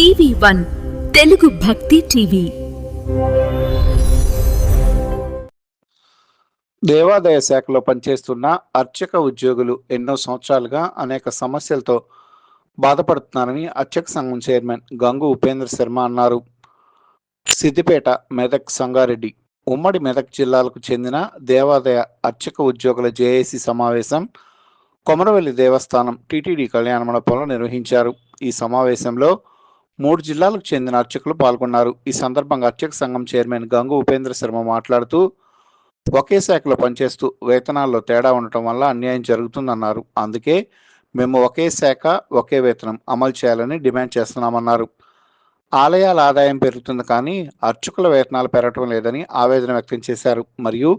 TV one Telugu భక్తి TV. దేవాదాయ శాఖలో పనిచేస్తున్న అర్చక ఉద్యోగులు ఎన్నో సంవత్సరాలుగా అనేక సమస్యలతో బాధపడుతున్నారని అర్చక సంఘం చైర్మన్ గంగు ఉపేంద్ర శర్మ అన్నారు. సిద్దిపేట మెదక్ సంగారెడ్డి ఉమ్మడి మెదక్ జిల్లాలకు చెందిన దేవాదాయ అర్చక ఉద్యోగుల జేఏసీ సమావేశం కొమరవెల్లి దేవస్థానం టీటీడీ కళ్యాణ మండపంలో నిర్వహించారు. ఈ సమావేశంలో మూడు జిల్లాలకు చెందిన అర్చకులు పాల్గొన్నారు. ఈ సందర్భంగా అర్చక సంఘం చైర్మన్ గంగు ఉపేంద్ర శర్మ మాట్లాడుతూ ఒకే శాఖలో పనిచేస్తూ వేతనాల్లో తేడా ఉండటం వల్ల అన్యాయం జరుగుతుందన్నారు. అందుకే మేము ఒకే శాఖ ఒకే వేతనం అమలు చేయాలని డిమాండ్ చేస్తున్నామన్నారు. ఆలయాల ఆదాయం పెరుగుతుంది కానీ అర్చకుల వేతనాలు పెరగటం లేదని ఆవేదన వ్యక్తం చేశారు. మరియు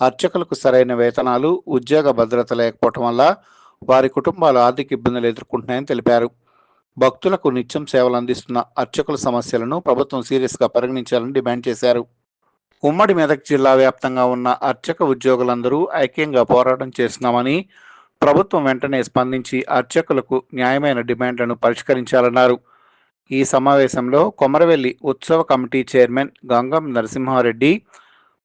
అర్చకులకు సరైన వేతనాలు ఉద్యోగ భద్రత లేకపోవటం వల్ల వారి కుటుంబాలు ఆర్థిక ఇబ్బందులు ఎదుర్కొంటున్నాయని తెలిపారు. భక్తులకు నిత్యం సేవలు అందిస్తున్న అర్చకుల సమస్యలను ప్రభుత్వం సీరియస్గా పరిగణించాలని డిమాండ్ చేశారు. ఉమ్మడి మెదక్ జిల్లా వ్యాప్తంగా ఉన్న అర్చక ఉద్యోగులందరూ ఐక్యంగా పోరాటం చేస్తున్నామని ప్రభుత్వం వెంటనే స్పందించి అర్చకులకు న్యాయమైన డిమాండ్లను పరిష్కరించాలన్నారు. ఈ సమావేశంలో కొమరవెల్లి ఉత్సవ కమిటీ చైర్మన్ గంగం నరసింహారెడ్డి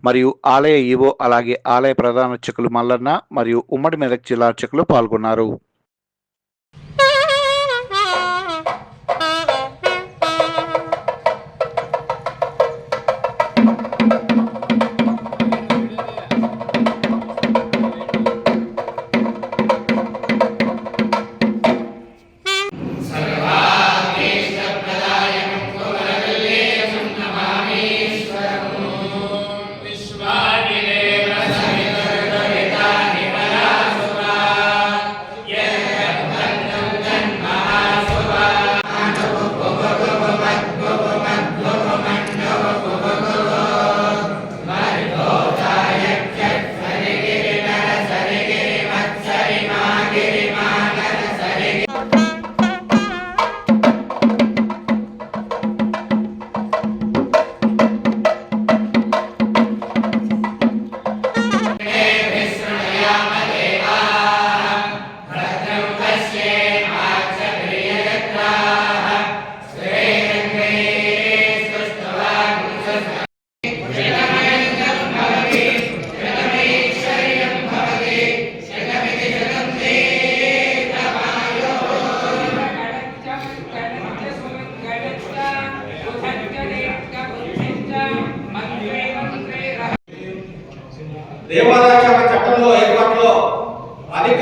మరియు ఆలయ ఈవో అలాగే ఆలయ ప్రధాన అర్చకులు మల్లన్న మరియు ఉమ్మడి మెదక్ జిల్లా అర్చకులు పాల్గొన్నారు.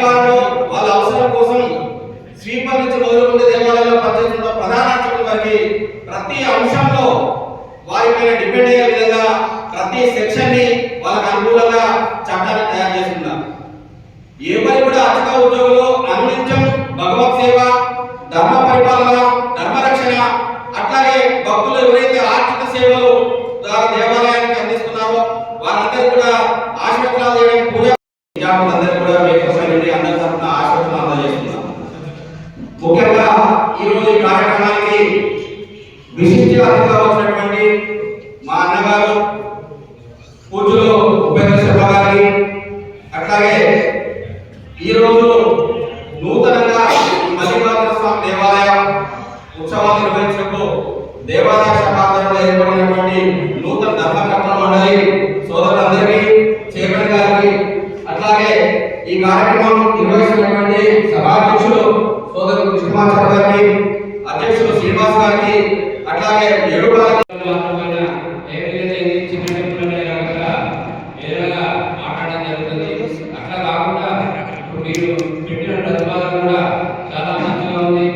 అధికారులు వాళ్ళ అవసరం కోసం స్వీపర్ నుంచి మొదలుకుంటే దేవాలయంలో పనిచేస్తున్న ప్రధాన అర్చకుల వారికి ప్రతి అంశంలో వారి పైన డిపెండ్ అయ్యే విధంగా ప్రతి సెక్షన్ని వాళ్ళకి అనుకూలంగా చట్టాన్ని తయారు చేస్తున్నారు. ఎవరి దేవాలయ శాఖ ఏర్పడినటువంటి నూతన ధర్మకర్తల మండలి సోదరులందరికీ చైర్మన్ గారికి అట్లాగే ఈ కార్యక్రమం నిర్వహిస్తున్నటువంటి సభాధ్యక్షులు సోదరులు కృష్ణమాచార్య గారికి అధ్యక్షులు శ్రీనివాస్ గారికి అట్లాగే ఏడుగుల మాత్రమైన ఏదైతే ఇది చిన్న టెంపుల్ కాకుండా వేరేగా మాట్లాడడం జరుగుతుంది అట్లా కాకుండా ఇప్పుడు మీరు పెట్టిన ప్రతిపాదన కూడా చాలా మంచిగా ఉంది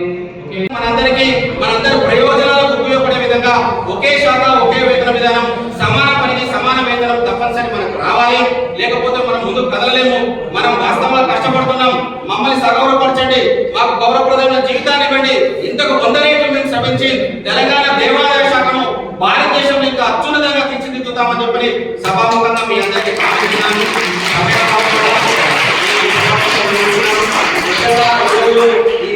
ఒకే మనందరికీ మనందరి ప్రయోజనాలకు ఉపయోగపడే విధంగా ఒకే శాఖ ఒకే వేతన విధానం సమాన పనికి సమాన వేతనం తప్పనిసరి మనకు రావాలి లేకపోతే మనం ముందు కదలలేము మనం వాస్తవంలో కష్టపడుతున్నాం. మమ్మల్ని సగౌరవపరచండి. మాకు గౌరవప్రదమైన జీవితాన్ని ఇవ్వండి. ఇంతకు వంద రేట్లు మేము శ్రమించి తెలంగాణ దేవాలయ శాఖను భారతదేశంలో ఇంకా అత్యున్నతంగా తీర్చిదిద్దుతామని చెప్పి సభాముఖంగా మీ అందరికీ ప్రార్థిస్తున్నాను. ఈ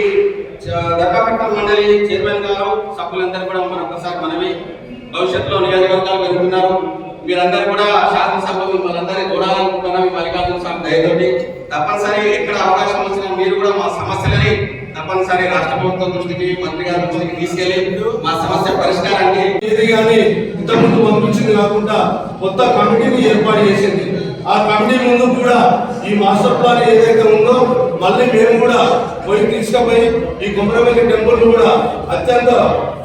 ధర్మకర్త మండలి చైర్మన్ గారు సభ్యులందరూ కూడా మరొకసారి మనవి భవిష్యత్తులో నియోజకవర్గాలు పెరుగుతున్నారు మీరందరూ కూడా తప్పనిసరి ఎక్కడ అవకాశం వచ్చినా మీరు కూడా మా సమస్యలని తప్పనిసరి రాష్ట్ర ప్రభుత్వం దృష్టికి మంత్రి గారి దృష్టికి తీసుకెళ్ళి మా సమస్య పరిష్కారాన్ని ఇది కానీ ఇంతకుముందు పంపించింది కాకుండా కొత్త కమిటీని ఏర్పాటు చేసింది. ఆ కమిటీ ముందు కూడా ఈ మాస్టర్ ప్లాన్ ఏదైతే ఉందో మళ్ళీ మేము కూడా పోయి తీసుకుపోయి ఈ కుమరవెల్లి టెంపుల్ కూడా అత్యంత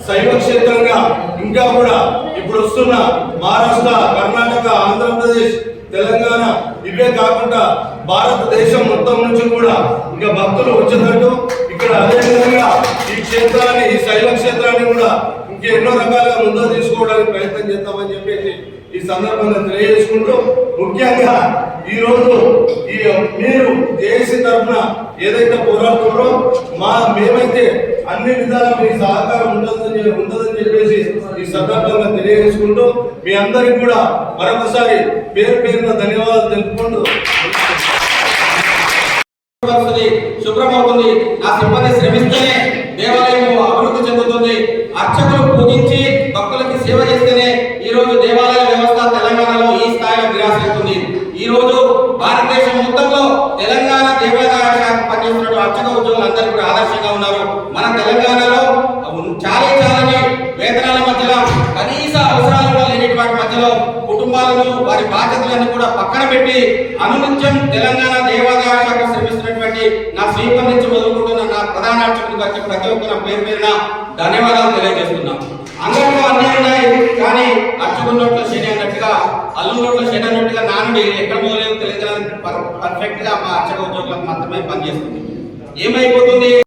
శైవ క్షేత్రంగా ఇంకా కూడా ఇప్పుడు వస్తున్న మహారాష్ట్ర కర్ణాటక ఆంధ్రప్రదేశ్ తెలంగాణ ఇవే కాకుండా భారతదేశం మొత్తం నుంచి కూడా ఇంకా భక్తులు వచ్చేటట్టు ఇక్కడ అదే విధంగా ఈ క్షేత్రాన్ని ఈ శైవ క్షేత్రాన్ని కూడా ఇంకెన్నో రకాలుగా ముందు తీసుకోవడానికి ప్రయత్నం చేద్దామని చెప్పేసి ఈ సందర్భంగా తెలియజేసుకుంటూ ముఖ్యంగా ఈ రోజు ఈ మీరు జేఏసీ తరఫున ఏదైతే పోరాడుతున్నారో మా మేమైతే అన్ని విధాల మీ సహకారం ఉంటుందని ఉండదని ఉంటుందని చెప్పేసి ఈ సందర్భంగా తెలియజేసుకుంటూ మీ అందరికి కూడా మరొకసారి పేరు పేరున ధన్యవాదాలు తెలుపుకుంటూ శుభ్రమవుతుంది. నా సిబ్బంది శ్రమిస్తేనే దేవాలయం అభివృద్ధి చెందుతుంది. అర్చకులు పూజించి భక్తులకి సేవ చేస్తేనే ఈ రోజు దేవాలయ వ్యవస్థ తెలంగాణలో ఈ స్థాయిలో విరాసిస్తుంది ఈ రోజు భారతదేశం మొత్తంలో తెలంగాణ దేవాదాయ శాఖ పనిచేస్తున్న అర్చక ఉద్యోగులు అందరూ కూడా ఆదర్శంగా ఉన్నారు. మన తెలంగాణలో చాలా చాలని వేతనాల మధ్యలో కనీస అవసరాలు కూడా లేనటువంటి మధ్యలో కుటుంబాలను వారి బాధ్యతలను కూడా పక్కన పెట్టి అనునిత్యం తెలంగాణ దేవాదాయ శాఖ శ్రమిస్తున్నటువంటి నా స్వీపం నుంచి వదులుకుంటున్న నా ప్రధాన అర్చకులు వచ్చి ప్రతి ఒక్కరి పేరు పేరున ధన్యవాదాలు తెలియజేస్తున్నాం. అందరిలో అన్నీ ఉన్నాయి కానీ అర్చకున్నట్లో శని అన్నట్టుగా అల్లున్నట్లో శని అన్నట్టుగా నానుడి ఎక్కడ మొదలేదు తెలియదు పర్ఫెక్ట్గా మా అర్చక ఉద్యోగులకు మాత్రమే పనిచేస్తుంది. ఏమైపోతుంది?